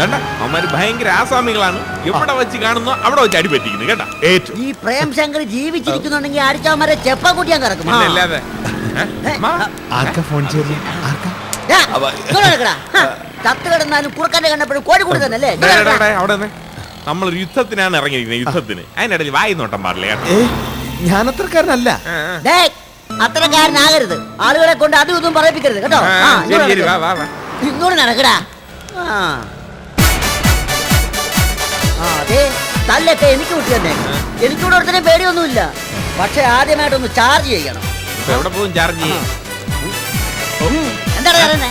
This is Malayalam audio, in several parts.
കണ്ട? അവന്മാര് ഭയങ്കര ആസാമികളാണ്. എവിടെ വെച്ച് കാണുന്നോ അവിടെ വെച്ച് അടിപറ്റിക്കുന്നു കേട്ടാ? ഈ പ്രേം ശങ്കർ ജീവിച്ചിരിക്കുന്നുണ്ടെങ്കിൽ അടിച്ചവന്മാരെ ചെപ്പ കൂട്ടിയാൻ കിടക്കും. അല്ലാതെ. ആർക്കാ ഫോൺ ആർക്കാ? ചത്ത് കിടന്നാലും കുറുക്കന്റെ കണ്ടപ്പോഴും തന്നെ അല്ലേ? അവിടെ നമ്മളൊരു യുദ്ധത്തിനാണ് ഇറങ്ങിയിരിക്കുന്നത് യുദ്ധത്തിന്. അതിനിടയിൽ വായി നോട്ടം പാടില്ല ഞാൻ അത്രക്കാരനല്ല. അത്രക്കാരനാകരുത്. ആളുകളെ കൊണ്ട് അതും ഇതും പറയിപ്പിക്കരുത് കേട്ടോ? ഇങ്ങോട്ട് നടക്കടാ. ആ. തല്ലൊക്കെ എനിക്ക് വിട്ടു തന്നെ. എനിക്കിവിടെ ഒരുത്തനെ പേടിയൊന്നുമില്ല. പക്ഷെ ആദ്യമായിട്ടൊന്ന് ചാർജ് ചെയ്യണം. എവിടെ പോകും ചാർജ് ചെയ്യും എന്താണ് പറയുന്നത്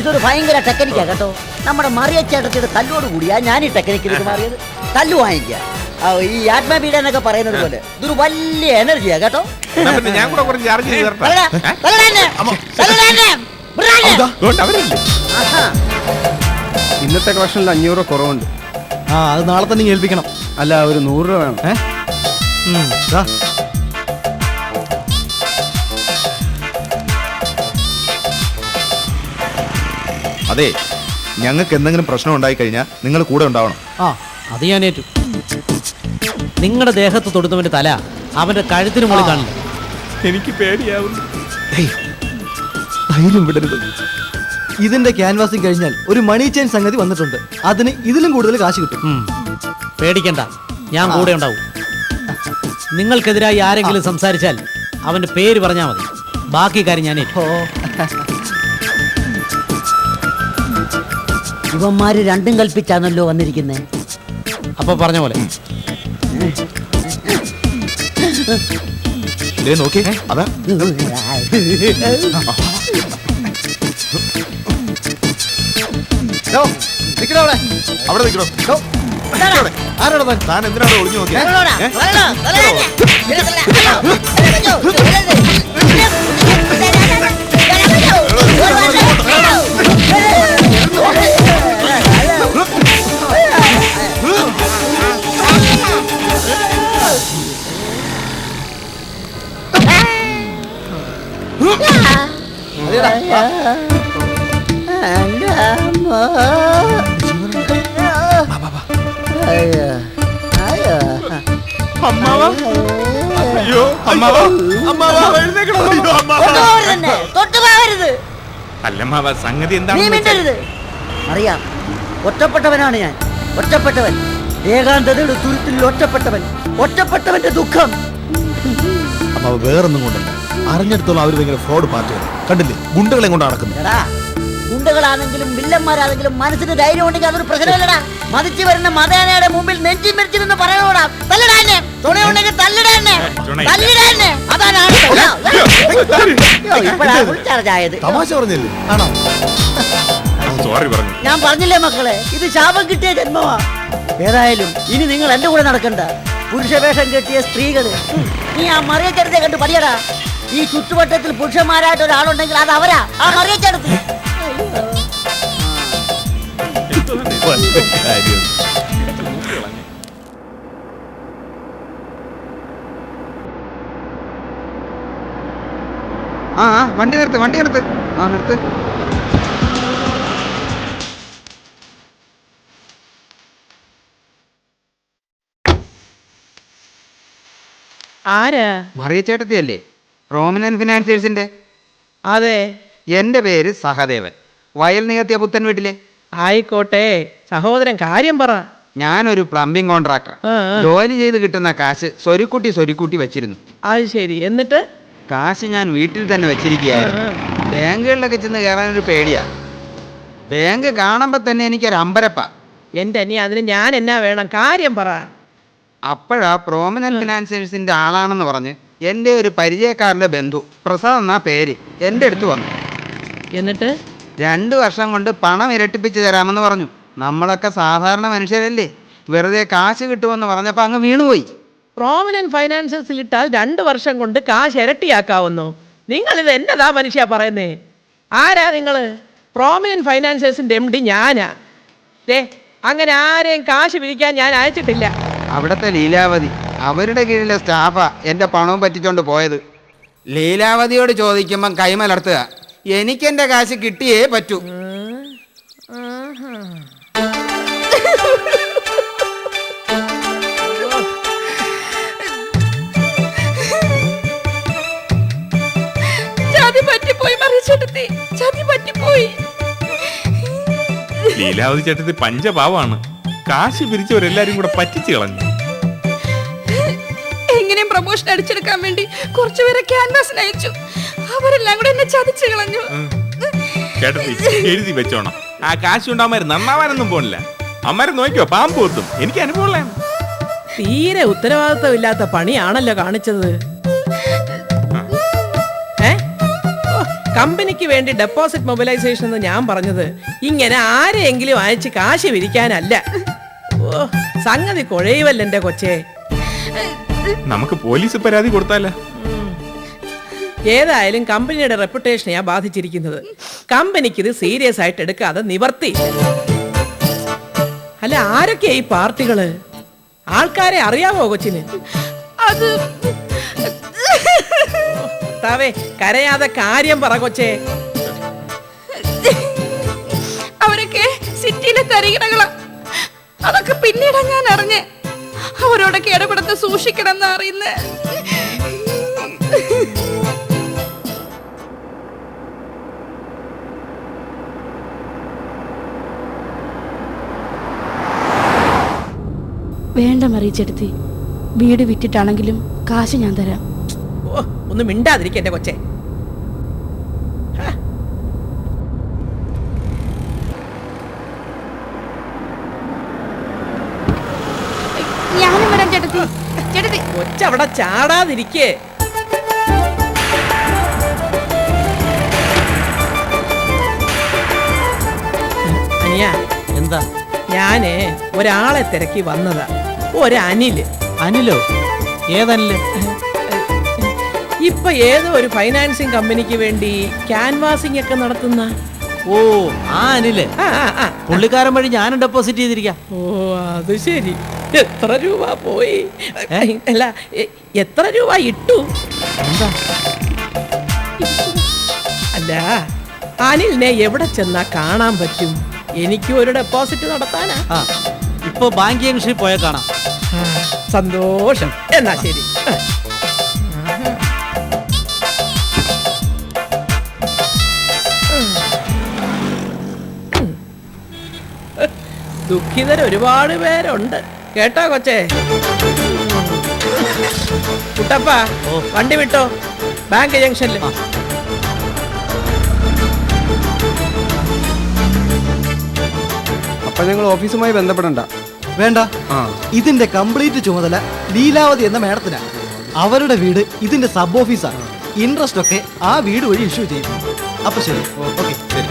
ഇതൊരു ഭയങ്കര ടെക്നിക്കാ കേട്ടോ. നമ്മുടെ മറിയ ചേട്ടത്തിയുടെ തല്ലോട് കൂടിയാ ഞാൻ ഈ ടെക്നിക്കിലേക്ക് മാറിയത്. തല്ലു വാങ്ങിക്കുക. ഈ ആത്മപീഡ എന്നൊക്കെ പറയുന്നത് പോലെ. ഇതൊരു വലിയ എനർജിയാ കേട്ടോ. ഞാൻ കൂടെ കുറച്ച് ചാർജ് ചെയ്ത് അതുകൊണ്ട് അവരല്ലേ? ഇന്നത്തെ കളക്ഷനിൽ അഞ്ഞൂറ് രൂപ കുറവുണ്ട്. ആ അത് നാളെ തന്നെ ഇങ്ങ് ഏൽപ്പിക്കണം. അല്ല ഒരു നൂറ് രൂപ വേണം. ഏ? ഉം, ദാ. അതെ ഞങ്ങൾക്ക് എന്തെങ്കിലും പ്രശ്നം ഉണ്ടായി കഴിഞ്ഞാൽ നിങ്ങൾ കൂടെ ഉണ്ടാവണം. ആ അത് ഞാൻ ഏറ്റു. നിങ്ങളുടെ ദേഹത്ത് തൊടുന്നവന്റെ തല അവന്റെ കഴുത്തിന് മുകളിൽ കാണില്ല എനിക്ക് പേടിയാവുന്നു. ഏയ്, ധൈര്യം വിടരുത്. ഇതിന്റെ ക്യാൻവാസിങ് കഴിഞ്ഞാൽ ഒരു മണി ചെയിൻ സംഗതി വന്നിട്ടുണ്ട്. അതിന് ഇതിലും കൂടുതൽ കാശ് കിട്ടും. പേടിക്കണ്ട. ഞാൻ കൂടെ ഉണ്ടാവും. നിങ്ങൾക്കെതിരായി ആരെങ്കിലും സംസാരിച്ചാൽ അവന്റെ പേര് പറഞ്ഞാൽ മതി. ബാക്കി കാര്യം ഞാൻ യുവന്മാര് ഇവന്മാര് രണ്ടും കൽപ്പിച്ചാണല്ലോ വന്നിരിക്കുന്നത് അപ്പൊ പറഞ്ഞ പോലെ. ദേ നോക്കി അതാ. ഡോ, നിക്കടാ അവിടെ അവിടെ നിൽക്കണോ ഡോ, നിക്കടാ അവിടെ. ആരാടാ താൻ? താൻ എന്തിനാണ് ഒളിഞ്ഞു നോക്കിയത് ഏ? അതേടാ, ആ. അമ്മാവാ? അയ്യോ അമ്മാവാ? അമ്മാവാ എഴുന്നേക്കണോ? അയ്യോ അമ്മാവാ. തൊട്ടുപോകരുത്. എന്നെ. തൊട്ടുപോകരുത്. അല്ലമ്മാവാ സംഗതി നീ എന്താണെന്ന് വെച്ചാൽ- മിണ്ടരുത്. അറിയാം. ഒറ്റപ്പെട്ടവനാണ് ഞാൻ. ഒറ്റപ്പെട്ടവൻ. ഏകാന്തതയുടെ തുരുത്തിൽ ഒറ്റപ്പെട്ടവൻ. ഒറ്റപ്പെട്ടവന്റെ ദുഃഖം. അമ്മാവ് വേറൊന്നും കൊണ്ടല്ല. അറിഞ്ഞെടുത്തോളം അവർ ഭയങ്കര ഫ്രോഡ് പാർട്ടിയാണ് കണ്ടില്ലേ? ഗുണ്ടകളെ കൊണ്ട് നടക്കുന്നു എടാ ഗുണ്ടകളാണെങ്കിലും വില്ലന്മാരാണെങ്കിലും മനസ്സിന് ധൈര്യം ഉണ്ടെങ്കിൽ അതൊരു പ്രശ്നമില്ലടാ. മതിച്ചു വരുന്ന മതേനയുടെ മുമ്പിൽ നെഞ്ചി മരിച്ചിരുന്ന് പറയണോടാ. തല്ലടാ എന്നെ. തുണയുണ്ടെങ്കിൽ തല്ലടാ എന്നെ. തല്ലടാ എന്നെ. അതാണ് ആവശ്യം. അയ്യോ, ഇപ്പോഴാ ഫുൾ ചാർജ് ആയത് തമാശ പറഞ്ഞില്ലേ? ആണോ? സോറി പറഞ്ഞു. ഞാൻ പറഞ്ഞില്ലേ മക്കളെ? ഇത് ശാപം കിട്ടിയ ജന്മമാ. ഏതായാലും ഇനി നിങ്ങൾ എന്റെ കൂടെ നടക്കണ്ട. പുരുഷവേഷം കെട്ടിയ സ്ത്രീകൾ. നീ ആ മറിയച്ചടത്തെ കണ്ട് പഠിയടാ ഈ ചുറ്റുവട്ടത്തിൽ പുരുഷന്മാരായിട്ട് ഒരാളുണ്ടെങ്കിൽ അത് അവരാ. ആ മറിയച്ചടത്ത് കാര്യം ആ ആ, വണ്ടി നിർത്ത് വണ്ടി നിർത്ത്. ആ നിർത്ത്. ആരാ? മറിയ ചേട്ടത്തിയല്ലേ റോമിനൻ ഫിനാൻസിയേഴ്സിന്റെ അതെ. എന്റെ പേര് സഹദേവൻ. വയൽ നികത്തിയ പുത്തൻ വീട്ടിലെ? ആയിക്കോട്ടെ സഹോദരൻ കാര്യം പറ. ഞാനൊരു പ്ലംബിംഗ് കോൺട്രാക്ടർ. ജോലി ചെയ്ത് കിട്ടുന്ന കാശ് സ്വരുക്കൂട്ടി സ്വരുക്കൂട്ടി വെച്ചിരുന്നു. അത് ശരി. എന്നിട്ട്? കാശ് ഞാൻ വീട്ടിൽ തന്നെ വെച്ചിരിക്കുകയായിരുന്നു. ബാങ്കുകളിലൊക്കെ ചെന്ന് ഒരു പേടിയാ. ബാങ്ക് കാണുമ്പോൾ തന്നെ എനിക്കൊരു അമ്പരപ്പ. എന്റെ അനി അതിന് ഞാൻ എന്നാ വേണം? കാര്യം പറ. അപ്പോഴാ പ്രോമിനൽ ഫിനാൻസേഴ്സിന്റെ ആളാണെന്ന് പറഞ്ഞ് എന്റെ ഒരു പരിചയക്കാരന്റെ ബന്ധു പ്രസാദ് എന്നാ പേര് എന്റെ അടുത്ത് വന്നു. എന്നിട്ട്? രണ്ട് വർഷം കൊണ്ട് പണം ഇരട്ടിപ്പിച്ച് തരാമെന്ന് പറഞ്ഞു. നമ്മളൊക്കെ സാധാരണ മനുഷ്യരല്ലേ? വെറുതെ കാശ് കിട്ടുമെന്ന് പറഞ്ഞപ്പോൾ അങ്ങ് വീണുപോയി. പ്രോമിനന്റ് ഫൈനാൻസസിൽ ഇട്ടാൽ രണ്ട് വർഷം കൊണ്ട് കാശ് ഇരട്ടിയാക്കാവുന്നു. നിങ്ങളിത് എന്നതാ മനുഷ്യ പറയുന്നേ? ആരാ നിങ്ങൾ പ്രോമിനന്റ് ഫൈനാൻസേഴ്സിന്റെ എം ഡി ഞാനാ. ദേ അങ്ങനെ ആരെയും കാശ് പിരിക്കാൻ ഞാൻ അയച്ചിട്ടില്ല. അവിടുത്തെ ലീലാവതി അവരുടെ കീഴിലെ സ്റ്റാഫാ എന്റെ പണവും പറ്റിച്ചോണ്ട് പോയത്. ലീലാവതിയോട് ചോദിക്കുമ്പം കൈമലർത്തുക. എനിക്കെന്റെ കാശ് കിട്ടിയേ പറ്റൂ. ലീലാവതി ചേട്ടത്തി പഞ്ചപാവാണ് കാശ് പിരിച്ചവരെല്ലാരും കൂടെ പറ്റിച്ചു കളഞ്ഞു. എങ്ങനെയും പ്രൊമോഷൻ അടിച്ചെടുക്കാൻ വേണ്ടി കുറച്ചുപേരെ ക്യാൻവാസിന് അയച്ചു അവരെല്ലാം കൂടെ എന്നെ ചതിച്ചു കളഞ്ഞു. ചേട്ടത്തി എഴുതി വെച്ചോണം. ആ കാശ് കൊണ്ട് അമ്മര് നന്നാവാനൊന്നും പോണില്ല. അമ്മാരെ നോക്കിയോ പാമ്പ് കൊത്തും. എനിക്ക് അനുഭവമുള്ളതാണ്. തീരെ ഉത്തരവാദിത്തമില്ലാത്ത പണിയാണല്ലോ കാണിച്ചത്? കമ്പനിക്ക് വേണ്ടി ഡെപ്പോസിറ്റ് മൊബിലൈസേഷൻ എന്ന് ഞാൻ പറഞ്ഞത് ഇങ്ങനെ ആരെയെങ്കിലും അയച്ച് കാശ് വിരിക്കാനല്ല. ഓ സംഗതി കൊഴയുവല്ല എന്റെ കൊച്ചേ. നമുക്ക് പോലീസ് പരാതി കൊടുത്താലോ? ഏതായാലും കമ്പനിയുടെ റെപ്യൂട്ടേഷനെയാ ബാധിച്ചിരിക്കുന്നത്. കമ്പനിക്ക് ഇത് സീരിയസ് ആയിട്ട് എടുക്കാതെ നിവർത്തി. അല്ല ആരൊക്കെയാ ഈ പാർട്ടികൾ? ആൾക്കാരെ അറിയാവോ കൊച്ചിന്? അത് താവേ കരയാതെ കാര്യം പറ കൊച്ചേ. അവരൊക്കെ സിറ്റിയിലെ തരികിടകളാ. അതൊക്കെ പിന്നീട് ഞാൻ അറിഞ്ഞേ അവരോടൊക്കെ ഇടപെടുത്ത് സൂക്ഷിക്കണം എന്ന് അറിയുന്നേ. വേണ്ട മറിയിച്ചെടുത്തി വീട് വിറ്റിട്ടാണെങ്കിലും കാശ് ഞാൻ തരാം. ഒന്ന് മിണ്ടാതിരിക്കും എന്റെ കൊച്ചെ. ഞാനും വരാം ചേട്ടത്തി ചേട്ടത്തി കൊച്ചവിടെ ചാടാതിരിക്കേ. അനിയ എന്താ? ഞാൻ ഒരാളെ തിരക്കി വന്നതാ. ഒരനിൽ. അനിലോ? ഏതനിൽ? ഇപ്പൊ ഏതോ ഒരു ഫൈനാൻസിങ് കമ്പനിക്ക് വേണ്ടി ക്യാൻവാസിംഗ് ഒക്കെ നടത്തുന്ന? ഓ ആ അനിൽ. പുള്ളിക്കാരൻ വഴി ഞാനും ഡെപ്പോസിറ്റ് ചെയ്തിരിക്കാം. ഓ അത് ശരി. എത്ര രൂപ പോയി? അല്ല എത്ര രൂപ ഇട്ടു? അല്ല അനിലിനെ എവിടെ ചെന്നാ കാണാൻ പറ്റും? എനിക്കും ഒരു ഡെപ്പോസിറ്റ് നടത്താനാ. ഇപ്പൊ ബാങ്ക് ജംഗ്ഷനിൽ പോയാൽ കാണാം. സന്തോഷം. എന്നാ ശരി. ദുഃഖിതർ ഒരുപാട് പേരുണ്ട്. കേട്ടോ കൊച്ചേ? കുട്ടപ്പ വണ്ടി വിട്ടോ? ബാങ്ക് ജംഗ്ഷനിൽ അപ്പൊ ഞങ്ങൾ ഓഫീസുമായി ബന്ധപ്പെടണ്ട. വേണ്ട. ഇതിന്റെ കംപ്ലീറ്റ് ചുമതല ലീലാവതി എന്ന മേഡത്തിനാണ് അവരുടെ വീട് ഇതിന്റെ സബ് ഓഫീസാണ്. ഇൻട്രസ്റ്റ് ഒക്കെ ആ വീട് വഴി ഇഷ്യൂ ചെയ്യും. അപ്പൊ ശരി. ഓക്കെ ശരി.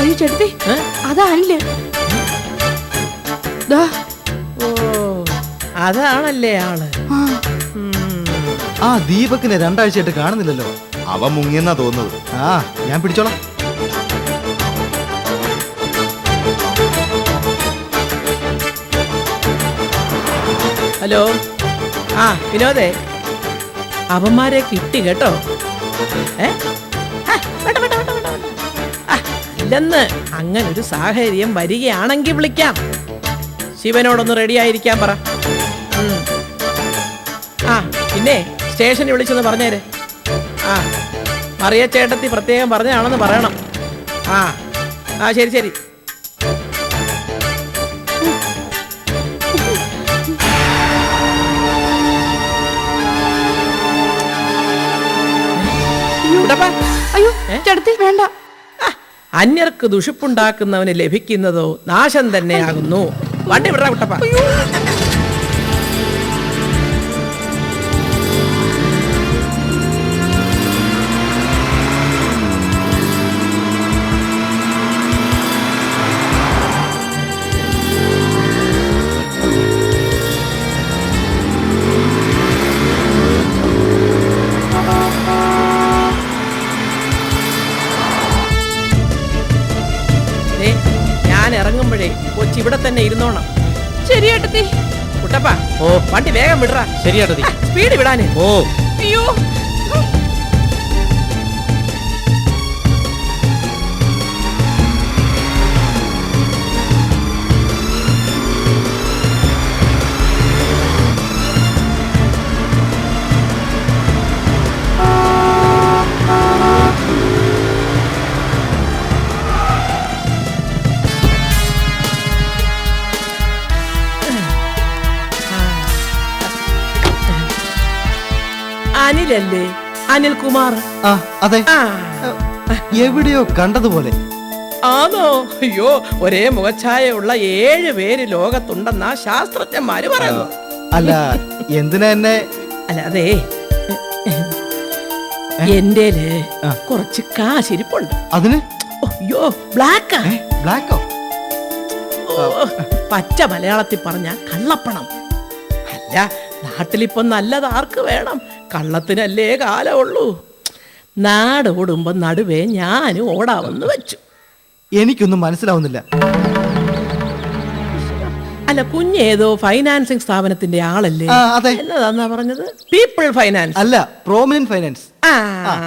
അയ്യോ ചേട്ടത്തി? അതാണില്ലേ അതാണല്ലേ ആൾ. ആ. ദീപക്കിനെ രണ്ടാഴ്ചയായിട്ട് കാണുന്നില്ലല്ലോ. അവ മുങ്ങിയെന്നാ തോന്നുന്നത്. ആ ഞാൻ പിടിച്ചോളാം. ഹലോ? ആ വിനോദേ. അവന്മാരെ കിട്ടി കേട്ടോ. ഏ? ആ, വേണ്ട, വേണ്ട, വേണ്ട, വേണ്ട, വേണ്ട. ഇല്ലെന്ന് അങ്ങനൊരു സാഹചര്യം വരികയാണെങ്കിൽ വിളിക്കാം. ശിവനോടൊന്ന് റെഡി ആയിരിക്കാൻ പറ. പിന്നെ സ്റ്റേഷനിൽ വിളിച്ചെന്ന് പറഞ്ഞേര്. ആ മറിയ ചേട്ടത്തി പ്രത്യേകം പറഞ്ഞാണെന്ന് പറയണം. ആ ആ ശരി ശരി. അയ്യോ ചേട്ടത്തി വേണ്ട. അന്യർക്ക് ദുഷിപ്പുണ്ടാക്കുന്നവന് ലഭിക്കുന്നതോ നാശം തന്നെയാകുന്നു. വണ്ടി വിടാ കുട്ടപ്പ കുട്ടപ്പ. ഓ. വണ്ടി വേഗം വിടറ. ശരി ഏട്ടത്തി സ്പീഡ് വിടാന്. ഓ. അയ്യോ. അനിലല്ലേ അനിൽ കുമാർ ആ. അതെ എവിടെയോ കണ്ടതുപോലെ. ആണോ അയ്യോ ഒരേ മുഖഛായ ഉള്ള ഏഴ് പേര് ലോകത്തുണ്ടെന്നാ ശാസ്ത്രജ്ഞന്മാര് പറയുന്നു. അല്ല എന്തിനാ എന്നെ? അല്ല അതെ. എന്റെ കുറച്ച് കാശിരിപ്പുണ്ട്. അതിന്? അയ്യോ ബ്ലാക്കാ. ബ്ലാക്കോ? പച്ച മലയാളത്തിൽ പറഞ്ഞ കള്ളപ്പണം. അല്ല നാട്ടിലിപ്പൊ നല്ലത് ആർക്ക് വേണം? കള്ളത്തിനല്ലേ കാലമുള്ളൂ. നാട് ഓടുമ്പോ നടുവേ ഞാനും ഓടാമെന്ന് വെച്ചു. എനിക്കൊന്നും മനസ്സിലാവുന്നില്ല. അല്ല കുഞ്ഞേതോ ഫൈനാൻസിങ് സ്ഥാപനത്തിന്റെ ആളല്ലേ? ആ, അതെ. എന്നതാന്നാ പറഞ്ഞത്? പീപ്പിൾ ഫൈനാൻസ് അല്ല പ്രോമിനന്റ് ഫൈനാൻസ് ആ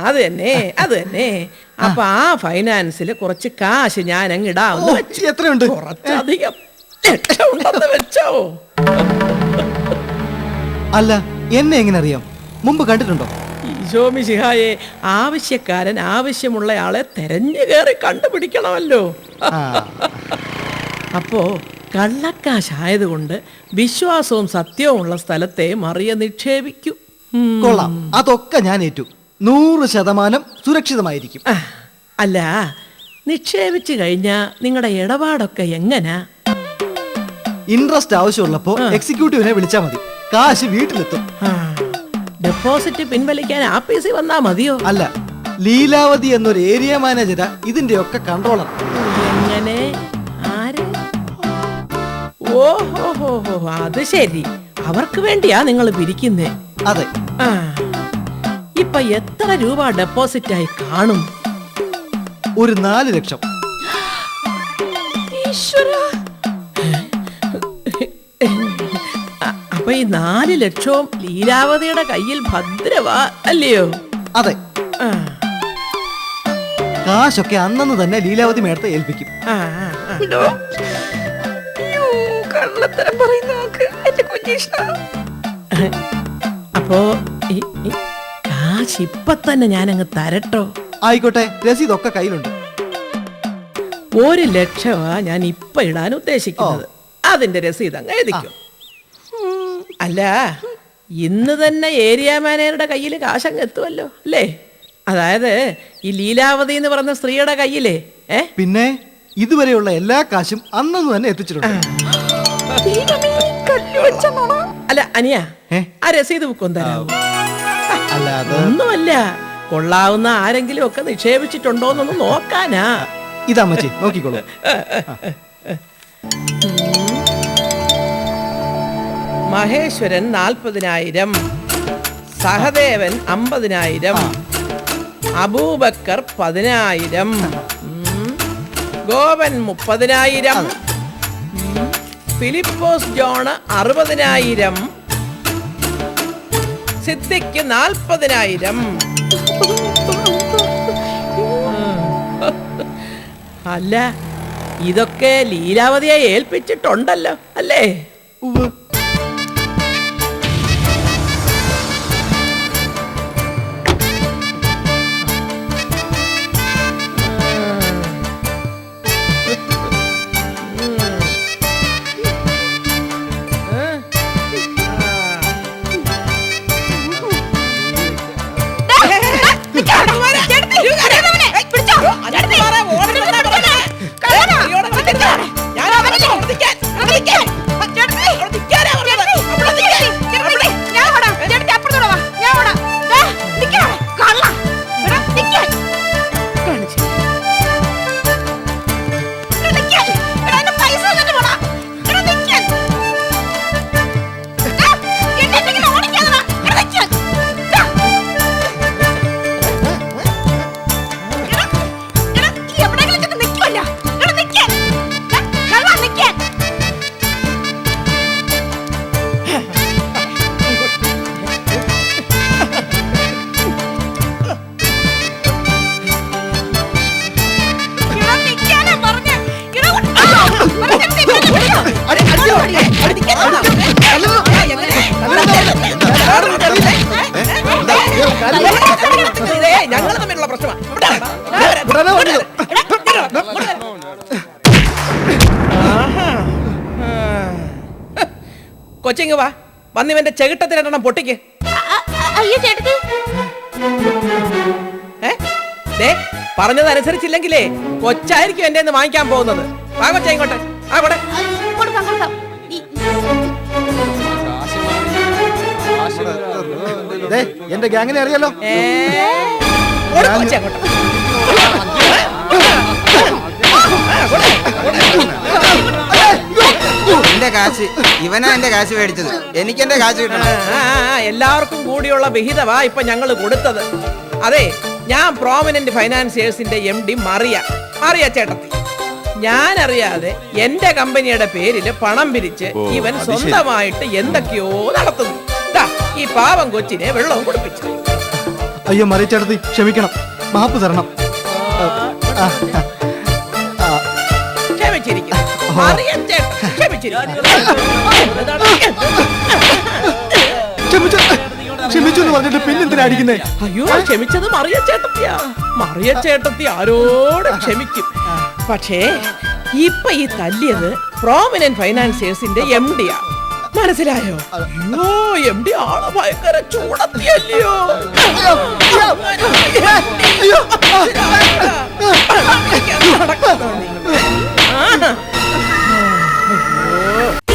അത് തന്നെ അത് തന്നെ. അപ്പൊ ആ ഫൈനാൻസിൽ കുറച്ച് കാശ് ഞാൻ അങ്ങ് ഇടാവുന്നു എത്രയുണ്ട്? കുറച്ചധികം. ലക്ഷമുണ്ടെന്ന് വെച്ചോ. അല്ല എന്നെ എങ്ങനെ അറിയാം? മുമ്പ് കണ്ടിട്ടുണ്ടോ? ഈശോമിശിഹായെ ആവശ്യക്കാരൻ ആവശ്യമുള്ളയാളെ തെരഞ്ഞു കയറി കണ്ടുപിടിക്കണമല്ലോ. അപ്പോ കള്ളക്കാശായതുകൊണ്ട് വിശ്വാസവും സത്യവും ഉള്ള സ്ഥലത്തെ മറിയ നിക്ഷേപിക്കൂ. കൊള്ളാം. അതൊക്കെ ഞാൻ ഏറ്റു. നൂറ് ശതമാനം സുരക്ഷിതമായിരിക്കും. അല്ല നിക്ഷേപിച്ചു കഴിഞ്ഞാ നിങ്ങളുടെ ഇടപാടൊക്കെ എങ്ങനാ? ഇൻട്രസ്റ്റ് ആവശ്യമുള്ളപ്പോ എക്സിക്യൂട്ടീവിനെ വിളിച്ചാൽ മതി. കാശ് വീട്ടിലെത്തും. ഡെപ്പോസിറ്റ് പിൻവലിക്കാൻ ആപ്പീസി വന്നാ മതിയോ? അല്ല ലീലാവതി എന്നൊരു ഏരിയ മാനേജരാ ഇതിന്റെ ഒക്കെ കൺട്രോളർ എങ്ങനെ? ആര്? അത് ശരി. അവർക്ക് വേണ്ടിയാ നിങ്ങൾ പിരിക്കുന്നേ. അതെ. ഇപ്പൊ എത്ര രൂപ ഡെപ്പോസിറ്റ് ആയി കാണും? ഒരു നാല് ലക്ഷം. ഈശ്വരാ. അപ്പൊ ഈ നാല് ലക്ഷവും ലീലാവതിയുടെ കയ്യിൽ ഭദ്രവാ അല്ലയോ? അതെ. ആ, കാശൊക്കെ അന്നന്ന് തന്നെ ലീലാവതി മേടത്തെ ഏൽപ്പിക്കും. ആ, ആ, ആ. ഇതോ. അയ്യോ കള്ളത്തരം പറയുന്ന നോക്ക് എന്റെ കുഞ്ഞീഷ്ണ അപ്പോ ഈ ഈ കാശ് ഇപ്പൊ തന്നെ ഞാനങ്ങ് തരട്ടോ? ആയിക്കോട്ടെ രസീതൊക്കെ കയ്യിലുണ്ട്. ഒരു ലക്ഷമാ ഞാൻ ഇപ്പൊ ഇടാൻ ഉദ്ദേശിക്കുന്നത്. അതിന്റെ രസീത് അങ്ങ് എഴുതിക്കും അല്ല ഇന്ന് തന്നെ ഏരിയ മാനേജറുടെ കയ്യിൽ കാശങ്ങ് എത്തുമല്ലോ അല്ലേ? അതായത് ഈ ലീലാവതി എന്ന് പറഞ്ഞ സ്ത്രീയുടെ കയ്യിലേ ഏ? പിന്നെ ഇതുവരെയുള്ള എല്ലാ കാശും അന്നു തന്നെ എത്തിച്ചിട്ടുണ്ട്. അല്ല അനിയ ആ രസീത് ബുക്കും തരാമോ? അല്ല അതൊന്നുമല്ല കൊള്ളാവുന്ന ആരെങ്കിലും ഒക്കെ നിക്ഷേപിച്ചിട്ടുണ്ടോന്നൊന്ന് നോക്കാനാ. ഇതാ മച്ചി നോക്കിക്കോളൂ. മഹേശ്വരൻ നാൽപ്പതിനായിരം സഹദേവൻ അമ്പതിനായിരം അബൂബക്കർ പതിനായിരം ഗോപൻ മുപ്പതിനായിരം ഫിലിപ്പോസ് ജോണ് അറുപതിനായിരം സിദ്ധിക്ക് നാൽപ്പതിനായിരം. അല്ല ഇതൊക്കെ ലീലാവതിയെ ഏൽപ്പിച്ചിട്ടുണ്ടല്ലോ അല്ലേ? കൊച്ചിങ് വാ. വന്നിവന്റെ ചെകിട്ടത്തിൽ രണ്ടെണ്ണം പൊട്ടിക്ക്. അയ്യോ ചേട്ടത്തി. ഏ? ദേ പറഞ്ഞതനുസരിച്ചില്ലെങ്കിലേ കൊച്ചായിരിക്കും എന്റെ നിന്ന് വാങ്ങിക്കാൻ പോകുന്നത്. വാ കൊച്ച ഇങ്ങോട്ടെ. ആ കൂടെ എന്റെ ഗ്യാങ്ങിനെ അറിയാലോ. അങ്ങോട്ട്. എന്റെ കാശ് ഇവനാ എന്റെ കാശ് മേടിച്ചത്. എനിക്ക് എന്റെ കാശ് കിട്ടണം. ആ, ആ, എല്ലാവർക്കും കൂടിയുള്ള വിഹിതമാ ഇപ്പൊ ഞങ്ങൾ കൊടുത്തത്. അതെ ഞാൻ പ്രോമിനന്റ് ഫൈനാൻസിയേഴ്സിന്റെ എം ഡി മറിയ. മറിയ ചേട്ടത്തി. ഞാൻ അറിയാതെ എന്റെ കമ്പനിയുടെ പേരിൽ പണം പിരിച്ച് ഓ, ഇവൻ അത് ശരി. സ്വന്തമായിട്ട് എന്തൊക്കെയോ നടത്തുന്നു. ദാ, ഈ പാവം കൊച്ചിനെ വെള്ളവും കുടിപ്പിച്ചു. അയ്യോ ചേട്ടത്തി ക്ഷമിക്കണം. മാപ്പ് തരണം. ക്ഷമിച്ചിരിക്കുന്നു. മറിയ ചേട്ടൻ ക്ഷമിച്ചിരിക്കുന്നു ക്ഷമിച്ചു എന്ന് പറഞ്ഞിട്ട് പിന്നെന്തിനാ അടിക്കുന്നേ അയ്യോ ക്ഷമിച്ചത് മറിയ ചേട്ടത്തിയാ മറിയ ചേട്ടത്തി ആരോട് ക്ഷമിക്കും പക്ഷേ ഇപ്പൊ ഈ തല്ലിയത് പ്രോമിനന്റ് ഫൈനാൻസിയേഴ്സിന്റെ എം ഡി ആ മനസ്സിലായോ അയ്യോ എം ഡി ആൾ ഭയങ്കര ചൂടത്തിയല്ലയോ നടക്കുന്നു อ